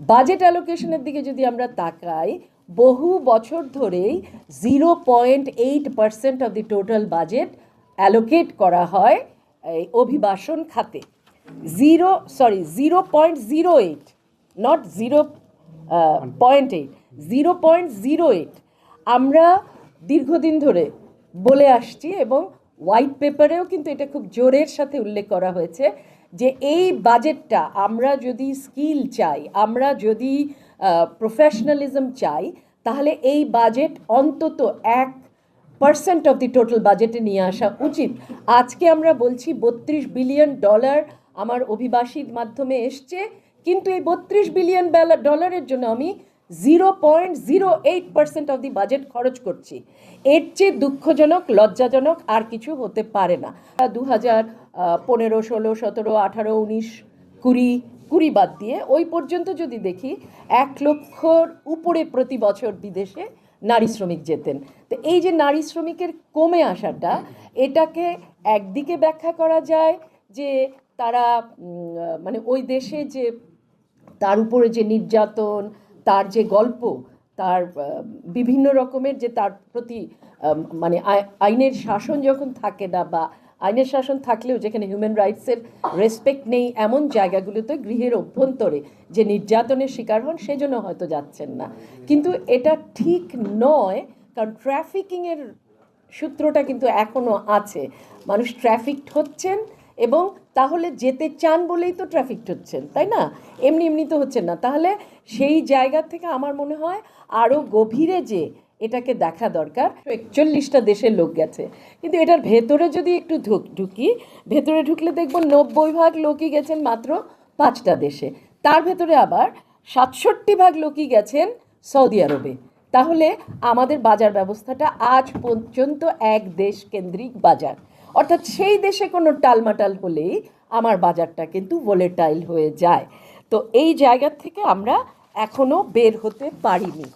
Budget অ্যালোকেশনের দিকে যদি আমরা তাকাই বহু বছর ধরেই zero point eight percent of the total budget allocate করা হয় এই অভিবাসন খাতে। Zero sorry zero point zero eight not zero point eight zero point zero eight আমরা দীর্ঘদিন ধরে বলে আসছি এবং হোয়াইট পেপারেও কিন্তু এটা খুব জোরের সাথে উল্লেখ করা হয়েছে। যে এই বাজেটটা আমরা যদি স্কিল চাই, আমরা যদি প্রফেশনালিজম চাই, তাহলে এই বাজেট অন্তত এক পার্সেন্ট অফ দি টোটাল বাজেটে নিয়ে আসা উচিত। আজকে আমরা বলছি বত্রিশ বিলিয়ন ডলার আমার অভিবাসীর মাধ্যমে এসছে, কিন্তু এই বত্রিশ বিলিয়ন ডলারের জন্য আমি zero point zero eight percent of the budget খরচ করছি। এর চেয়ে দুঃখজনক, লজ্জাজনক আর কিছু হতে পারে না। দু হাজার পনেরো, ষোলো, সতেরো, আঠারো, উনিশ, কুড়ি কুড়ি বাদ দিয়ে ওই পর্যন্ত যদি দেখি, এক লক্ষর উপরে প্রতি বছর বিদেশে নারী শ্রমিক যেতেন। তো এই যে নারী শ্রমিকের কমে আসাটা, এটাকে একদিকে ব্যাখ্যা করা যায় যে তারা মানে ওই দেশে যে তার উপরে যে নির্যাতন তার যে গল্প, তার বিভিন্ন রকমের যে তার প্রতি মানে আই- আইনের শাসন যখন থাকে না বা আইনের শাসন থাকলেও যেখানে হিউম্যান রাইটসের রেসপেক্ট নেই এমন জায়গাগুলোতে গৃহের অভ্যন্তরে যে নির্যাতনের শিকার হন সেজন্য হয়তো যাচ্ছেন না। কিন্তু এটা ঠিক নয়, কারণ ট্রাফিকিংয়ের সূত্রটা কিন্তু এখনও আছে। মানুষ ট্রাফিকড হচ্ছেন এবং তাহলে যেতে চান বলেই তো ট্রাফিক হচ্ছেন তাই না? এমনি এমনি তো হচ্ছেন না। তাহলে সেই জায়গা থেকে আমার মনে হয় আরও গভীরে যে এটাকে দেখা দরকার। একচল্লিশটা দেশের লোক গেছে। কিন্তু এটার ভেতরে যদি একটু ঢুক, ঢুকি, ভেতরে ঢুকলে দেখব নব্বই ভাগ লোকই গেছেন মাত্র পাঁচটা দেশে। তার ভেতরে আবার সাতষট্টি ভাগ লোকই গেছেন সৌদি আরবে। তাহলে আমাদের বাজার ব্যবস্থাটা আজ পর্যন্ত এক দেশ কেন্দ্রিক বাজার। অর্থাৎ সেই দেশে কোনো টালমাটাল হলেই আমার বাজারটা কিন্তু ভোলেটাইল হয়ে যায়। তো এই জায়গা থেকে আমরা এখনও বের হতে পারিনি।